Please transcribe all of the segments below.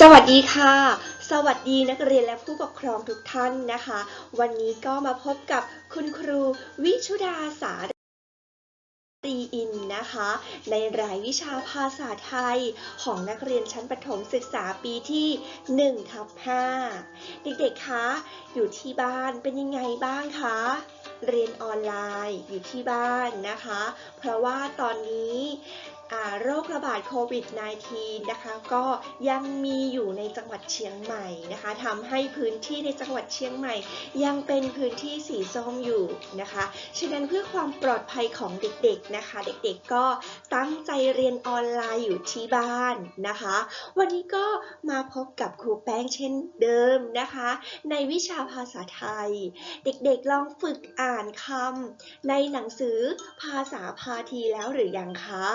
สวัสดีค่ะ สวัสดีนักเรียนและผู้ปกครองทุกท่านนะคะ วันนี้ก็มาพบกับคุณครูวิชุดาสารีอินนะคะ ในรายวิชาภาษาไทยของนักเรียนชั้นประถมศึกษาปีที่1ทับ5เด็กๆ คะ อยู่ที่บ้านเป็นยังไงบ้างคะ เรียนออนไลน์อยู่ที่บ้านนะคะ เพราะว่าตอนนี้ โรคระบาดโควิด -19 นะคะก็ยังมีอยู่ในจังหวัดเชียงใหม่นะคะทำให้พื้นที่ในจังหวัดเชียงใหม่ ยังเป็นพื้นที่สีส้มอยู่นะคะฉะนั้นเพื่อความปลอดภัยของเด็กๆนะคะ เด็กๆก็ตั้งใจเรียนออนไลน์อยู่ที่บ้านนะคะ วันนี้ก็มาพบกับครูแป้งเช่นเดิมนะคะ ในวิชาภาษาไทย เด็กๆลองฝึกอ่านคำในหนังสือภาษาพาทีแล้วหรือยังคะ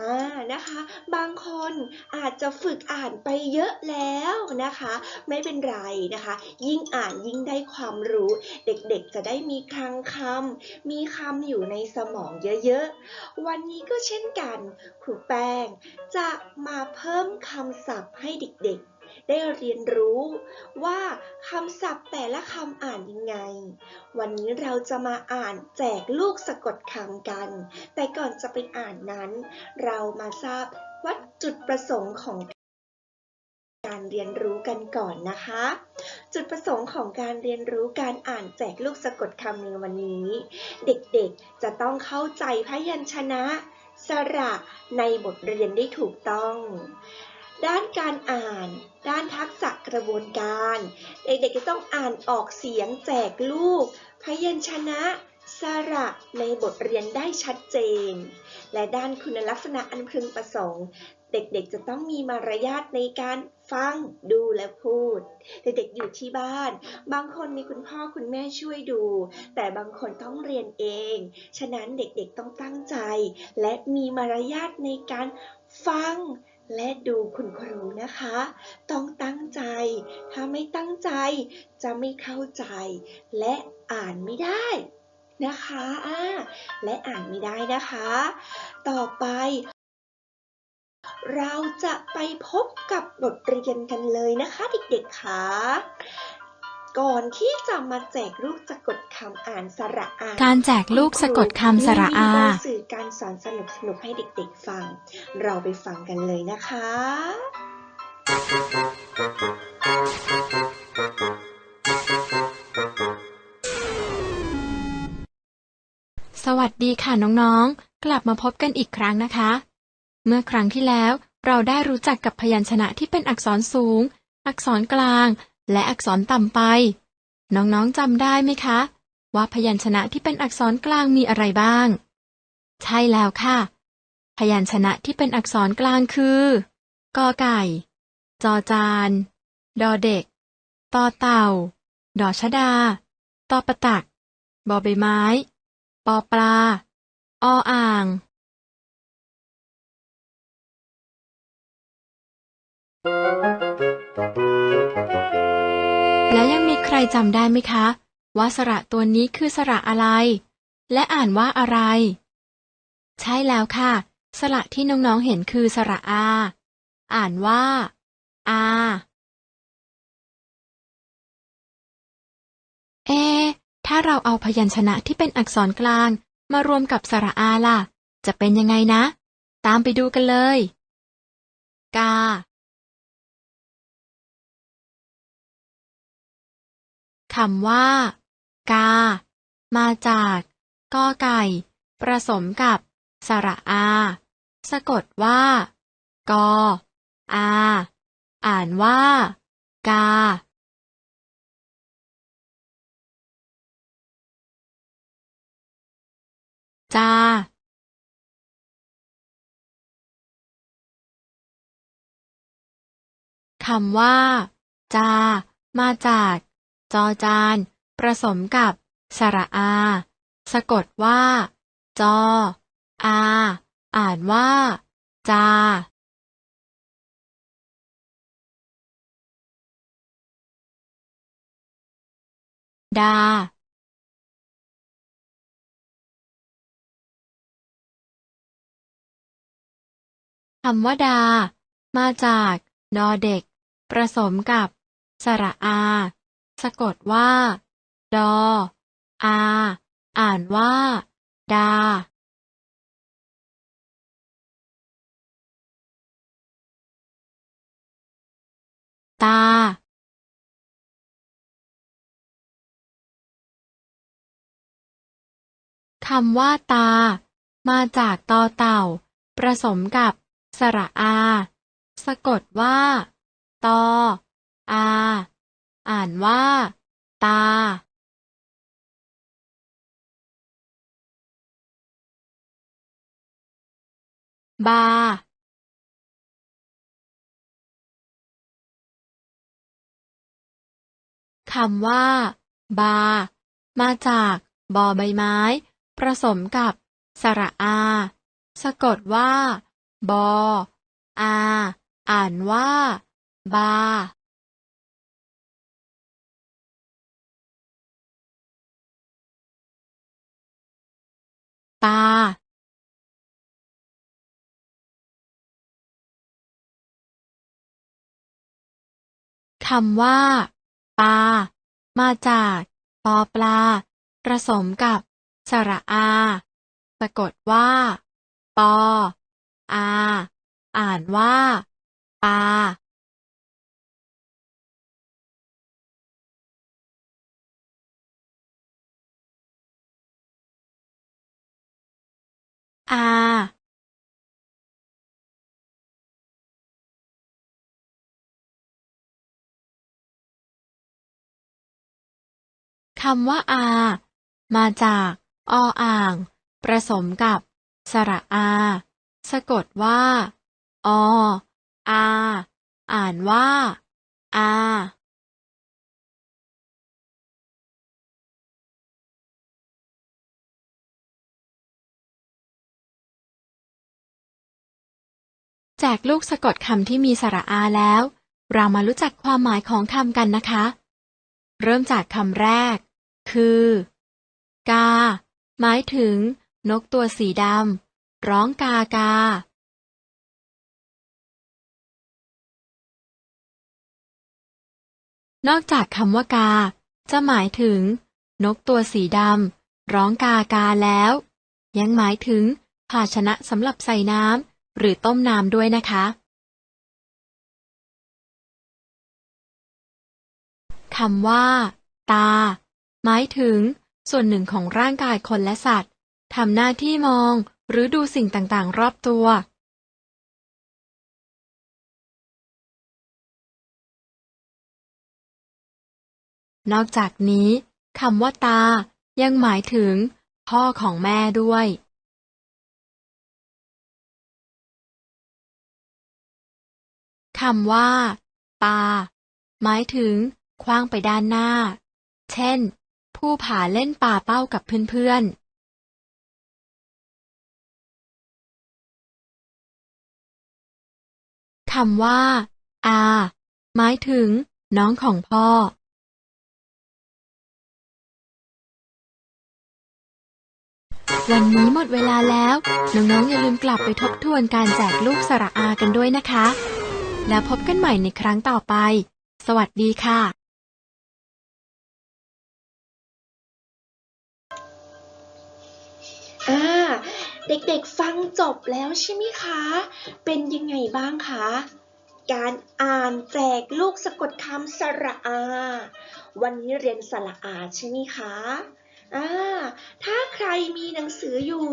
อ่านะคะ บางคนอาจจะฝึกอ่านไปเยอะแล้วนะคะ ไม่เป็นไรนะคะ ยิ่งอ่านยิ่งได้ความรู้ เด็กๆจะได้มีคลังคำมีคำอยู่ในสมองเยอะๆ วันนี้ก็เช่นกัน ครูแป้งจะมาเพิ่มคำศัพท์ให้เด็กๆ ได้เรียนรู้ว่าคำศัพท์แต่ละคำอ่านยังไง วันนี้เราจะมาอ่านแจกลูกสะกดคำกัน แต่ก่อนจะไปอ่านนั้น เรามาทราบวัดจุดประสงค์ของการเรียนรู้กันก่อนนะคะ จุดประสงค์ของการเรียนรู้การอ่านแจกลูกสะกดคำในวันนี้ เด็กๆจะต้องเข้าใจพยัญชนะ สระในบทเรียนได้ถูกต้อง ด้านการอ่าน ด้านทักษะกระบวนการ เด็กๆจะต้องอ่านออกเสียงแจกลูก พยัญชนะสระในบทเรียนได้ชัดเจน และด้านคุณลักษณะอันพึงประสงค์ เด็กๆจะต้องมีมารยาทในการฟังดูและพูด เด็กๆอยู่ที่บ้าน บางคนมีคุณพ่อคุณแม่ช่วยดู แต่บางคนต้องเรียนเอง ฉะนั้นเด็กๆต้องตั้งใจ และมีมารยาทในการฟัง และดูคุณครูนะคะ ต้องตั้งใจ ถ้าไม่ตั้งใจจะไม่เข้าใจ และอ่านไม่ได้นะคะอ่าและอ่านไม่ได้นะคะ ต่อไป เราจะไปพบกับบทเรียนกันเลยนะคะ เด็กๆค่ะก่อนที่จะมาแจกลูกสะกดคำอ่านสระอา การแจกลูกสะกดคำสระอามีวิดีโสื่อ การสอนสนุกๆให้เด็กๆฟัง เราไปฟังกันเลยนะคะ สวัสดีค่ะน้องๆ กลับมาพบกันอีกครั้งนะคะ เมื่อครั้งที่แล้วเราได้รู้จักกับพยัญชนะที่เป็นอักษรสูง อักษรกลาง และอักษรต่ำไป น้องๆจำได้ไหมคะ ว่าพยัญชนะที่เป็นอักษรกลางมีอะไรบ้าง ใช่แล้วค่ะ พยัญชนะที่เป็นอักษรกลางคือกอไก่ จอจาน ดอเด็ก ตอเต่า ดอชดา ตอประตัก บอใบไม้ ปอปลา ออ่าง แล้วยังมีใครจำได้ไหมคะ ว่าสระตัวนี้คือสระอะไร และอ่านว่าอะไร ใช่แล้วค่ะ สระที่น้องๆเห็นคือสระอา อ่านว่า อาเอ ถ้าเราเอาพยัญชนะที่เป็นอักษรกลางมารวมกับสระอาล่ะ จะเป็นยังไงนะ ตามไปดูกันเลย กา คำว่า กา มาจากกอไก่ประสมกับ สระอา สะกดว่า กอ อา อ่านว่า กา จา คำว่า จา มาจาก จอจานประสมกับ สระอา สะกดว่า จอ อา อ่านว่า จาดา คำว่าดา มาจาก ดอเด็ก ผสมกับ สระอา สะกดว่า ดอ อา อ่านว่า ดา ตาคำว่าตา มาจากตอเต่า ผสมกับ สระอา สะกดว่า ตอ อา อ่านว่า ตา บา คำว่า บา มาจากบอใบไม้ ผสมกับ สระอา สะกดว่า บอ อา อ่านว่า บา ตา คำว่า ปา มาจากปอปลา ผสมกับสระอา สะกดว่า ปอ อา อ่านว่า ปาอาำว่าอา มาจากออ่างผสมกับ สระอา สะกดว่า ออา อ่านว่า อาแจกลูกสะกดคำที่มีสระอาแล้ว เรามารู้จักความหมายของคำกันนะคะ เริ่มจากคำแรก คือ กา หมายถึง นกตัวสีดำร้องกากา นอกจากคำว่ากา จะหมายถึง นกตัวสีดำร้องกากาแล้ว ยังหมายถึง ภาชนะสำหรับใส่น้ำหรือต้มน้ำด้วยนะคะคำว่า ตา หมายถึง ส่วนหนึ่งของร่างกายคนและสัตว์ทำหน้าที่มอง หรือดูสิ่งต่างๆ รอบตัว นอกจากนี้คำว่าตา ยังหมายถึง พ่อของแม่ด้วยคำว่า ปา หมายถึงคว้างไปด้านหน้า เช่น ผู้ผาเล่นป่าเป้ากับเพื่อนๆคำว่า อาหมายถึง น้องของพ่อ วันนี้หมดเวลาแล้ว น้องๆอย่าลืมกลับไปทบทวนการแจกลูกสระอากันด้วยนะคะ แล้วพบกันใหม่ในครั้งต่อไป สวัสดีค่ะ อ่าเด็กๆฟังจบแล้วใช่ไหมคะ เป็นยังไงบ้างคะ การอ่านแจกลูกสะกดคำสระอา วันนี้เรียนสระอาใช่ไหมคะอ่าถ้าใครมีหนังสืออยู่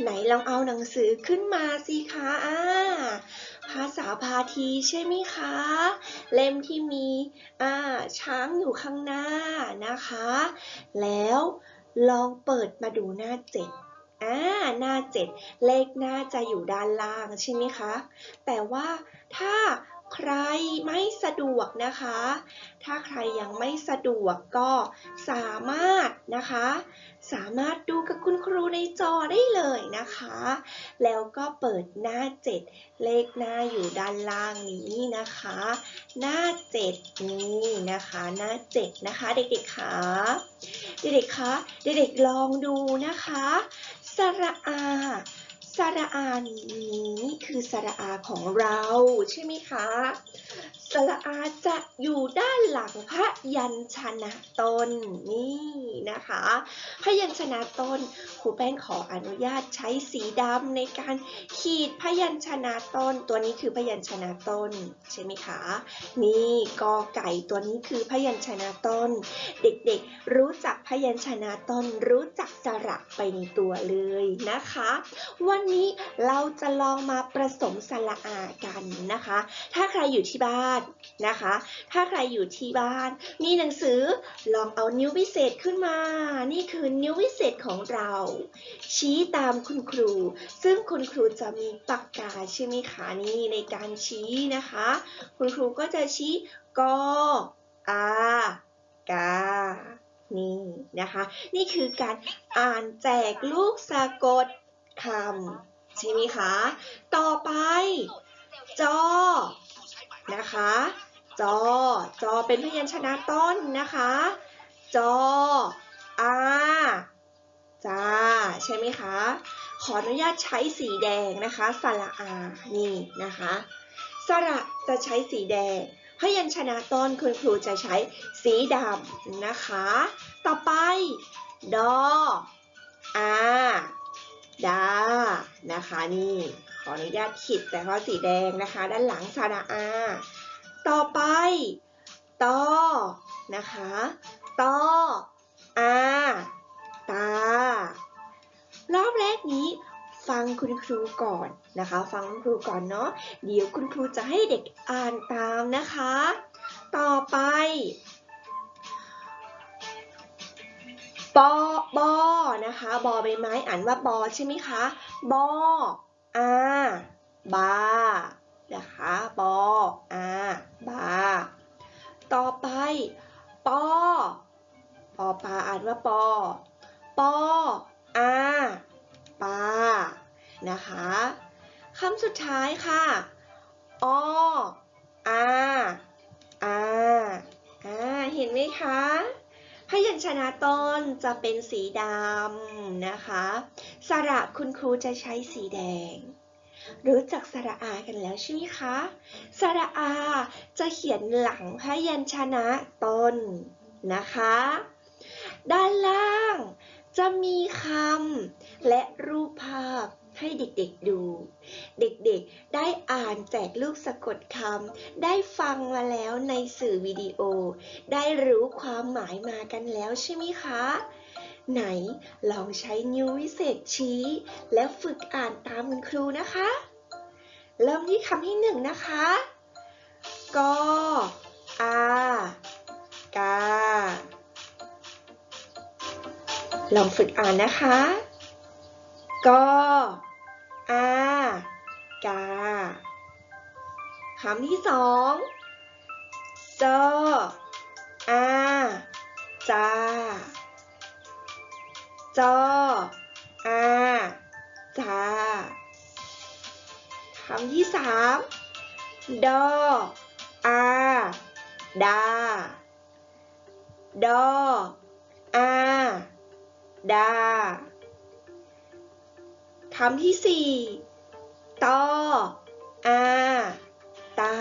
ไหนลองเอาหนังสือขึ้นมาสิคะอ่าภาษาพาทีใช่ไหมคะ เล่มที่มีอ่าช้างอยู่ข้างหน้านะคะ แล้วลองเปิดมาดูหน้าเจ็ด อ่าหน้าเจ็ดเลขหน้าจะอยู่ด้านล่างใช่ไหมคะ แต่ว่าถ้าใครไม่สะดวกนะคะ ถ้าใครยังไม่สะดวกก็สามารถนะคะ สามารถดูกับคุณครูในจอได้เลยนะคะ แล้วก็เปิดหน้าเจ็ดเลขหน้าอยู่ด้านล่างนี้นะคะ หน้าเจ็ดนี่นะคะ หน้าเจ็ดนะคะ เด็กๆค่ะเด็กๆคะเด็กๆลองดูนะคะ สระอา สระอานี้คือสระอาของเราใช่ไหมคะ สระอาจะอยู่ด้านหลังพยัญชนะต้นนี่นะคะ พยัญชนะต้นครูแป้งขออนุญาตใช้สีดำในการขีดพยัญชนะต้นตัวนี้คือพยัญชนะต้นใช่ไหมคะ นี่กอไก่ตัวนี้คือพยัญชนะต้นเด็กๆ รู้จักพยัญชนะต้นรู้จักสระไปในตัวเลยนะคะ วันนี้เราจะลองมาผสมสระอากันนะคะ ถ้าใครอยู่ที่บ้านนะคะ ถ้าใครอยู่ที่บ้าน มีหนังสือลองเอานิ้ววิเศษขึ้นมา นี่คือนิ้ววิเศษของเรา ชี้ตามคุณครู ซึ่งคุณครูจะมีปากกาใช่ไหมคะนี่ในการชี้นะคะ คุณครูก็จะชี้กออากานี่นะคะ นี่คือการอ่านแจกลูกสะกดคำใช่ไหมคะ ต่อไป จอ นะคะ จอ จอเป็นพยัญชนะต้นนะคะ จอ อาจ้า ใช่ไหมคะ ขออนุญาตใช้สีแดงนะคะ สระอา นี่นะคะ สระจะใช้สีแดงพยัญชนะต้นคุณครูจะใช้สีดำนะคะ ต่อไป ดออาดา นะคะนี่ ขออนุญาตขีดแต่เพราสีแดงนะคะ ด้านหลังสระอา ต่อไปตอนะคะตออาตารอบแรกนี้ฟังคุณครูก่อนนะคะ ฟังคุณครูก่อนเนาะเดี๋ยวคุณครูจะให้เด็กอ่านตามนะคะ ต่อไปปอบอนะคะ บอใบไม้อ่านว่าบอใช่ไหมคะ บอ อาบานะคะบออาบา ต่อไปปอปอปาอ่านว่าปอปออาปานะคะคำสุดท้ายค่ะออาอาอาเห็นไหมคะ พยัญชนะต้นจะเป็นสีดำนะคะ สระคุณครูจะใช้สีแดง รู้จักสระอากันแล้วใช่ไหมคะ สระอาจะเขียนหลังพยัญชนะต้นนะคะ ด้านล่างจะมีคำและรูปภาพ ให้เด็กๆดู เด็กๆได้อ่านแจกลูกสะกดคำได้ฟังมาแล้วในสื่อวิดีโอ ได้รู้ความหมายมากันแล้วใช่ไหมคะ ไหนลองใช้นิ้ววิเศษชี้ แล้วฝึกอ่านตามคุณครูนะคะ เริ่มที่คำที่หนึ่งนะคะกออากา ลองฝึกอ่านนะคะกอ กา คำที่สองจออาจาจออาจาคำที่สามดออาดา ดออาดา คำที่สี่ ตออาตา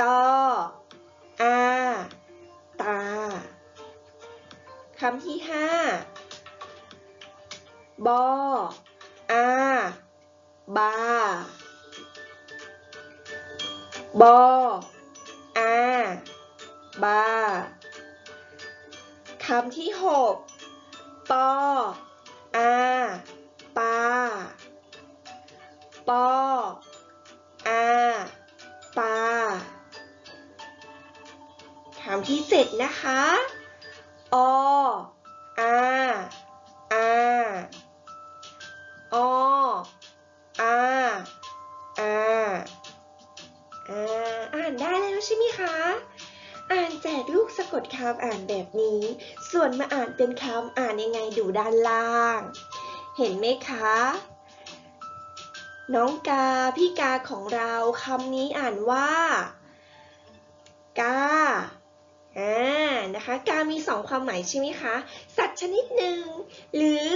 ตออาตา คำที่ห้าบออาบา บออาบา คำที่หกปออาปา ปออาปาคำที่เจ็ดนะคะ ออาอาออาอาอ่าอ่านได้แล้วใช่ไหมคะ อ่านแจกลูกสะกดคำอ่านแบบนี้ ส่วนมาอ่านเป็นคำอ่านยังไงดูด้านล่าง เห็นไหมคะ น้องกาพี่กาของเราคำนี้อ่านว่า กาอ่านะคะ กามีสองความหมายใช่ไหมคะ สัตว์ชนิดหนึ่ง หรือ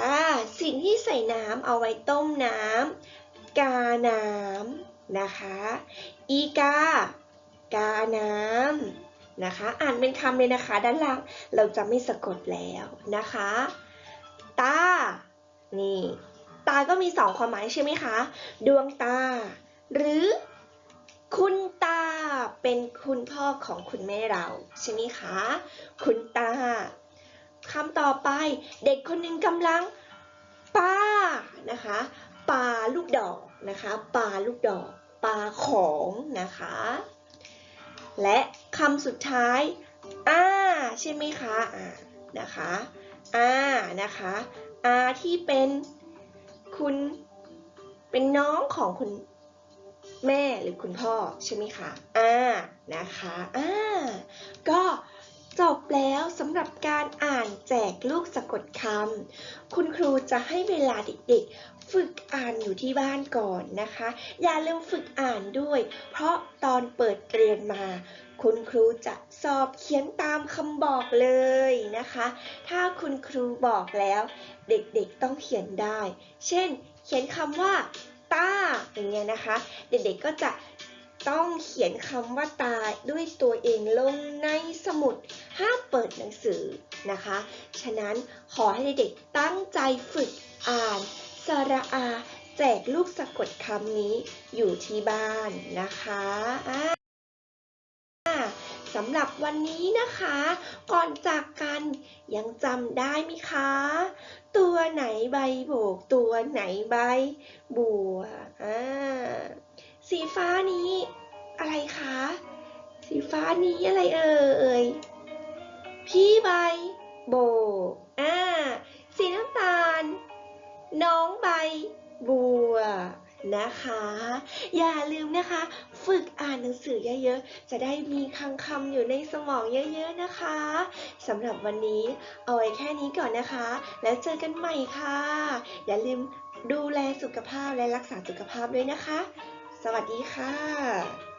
อ่าสิ่งที่ใส่น้ำเอาไว้ต้มน้ำกาน้ำนะคะ อีกา กาน้ำนะคะ อ่านเป็นคำเลยนะคะ ด้านล่างเราจะไม่สะกดแล้วนะคะ ตา นี่ ตาก็มีสองความหมายใช่ไหมคะ ดวงตา หรือคุณตาเป็นคุณพ่อของคุณแม่เราใช่ไหมคะ คุณตาคำต่อไปเด็กคนหนึ่งกำลังปานะคะปาลูกดอกนะคะปาลูกดอกปาของนะคะ และคำสุดท้ายอาใช่ไหมคะอ่านะคะอานะคะอาที่เป็น คุณเป็นน้องของคุณแม่หรือคุณพ่อใช่ไหมคะ อ่า นะคะ อ่า ก็ จบแล้วสำหรับการอ่านแจกลูกสะกดคำ คุณครูจะให้เวลาเด็กๆ ฝึกอ่านอยู่ที่บ้านก่อนนะคะ อย่าลืมฝึกอ่านด้วย เพราะตอนเปิดเรียนมา คุณครูจะสอบเขียนตามคำบอกเลยนะคะ ถ้าคุณครูบอกแล้ว เด็กๆต้องเขียนได้ เช่น เขียนคำว่า ตาอย่างเงี้ยนะคะ เด็กๆก็จะ ต้องเขียนคำว่าตาด้วยตัวเองลงในสมุด ห้ามเปิดหนังสือนะคะ ฉะนั้นขอให้เด็กๆตั้งใจฝึกอ่านสระอาแจกลูกสะกดคำนี้อยู่ที่บ้านนะคะสำหรับวันนี้นะคะ ก่อนจากกันยังจำได้ไหมคะ ตัวไหนใบโบก ตัวไหนใบบัวอ่า สีฟ้านี้ อะไรคะ สีฟ้านี้อะไรเอ่ย พี่ใบโบอ่าสีน้ำตาล น้องใบบัวนะคะ อย่าลืมนะคะ ฝึกอ่านหนังสือเยอะๆ จะได้มีคังคำอยู่ในสมองเยอะๆนะคะสำหรับวันนี้เอาไว้แค่นี้ก่อนนะคะ แล้วเจอกันใหม่ค่ะ อย่าลืมดูแลสุขภาพและรักษาสุขภาพด้วยนะคะ สวัสดีค่ะ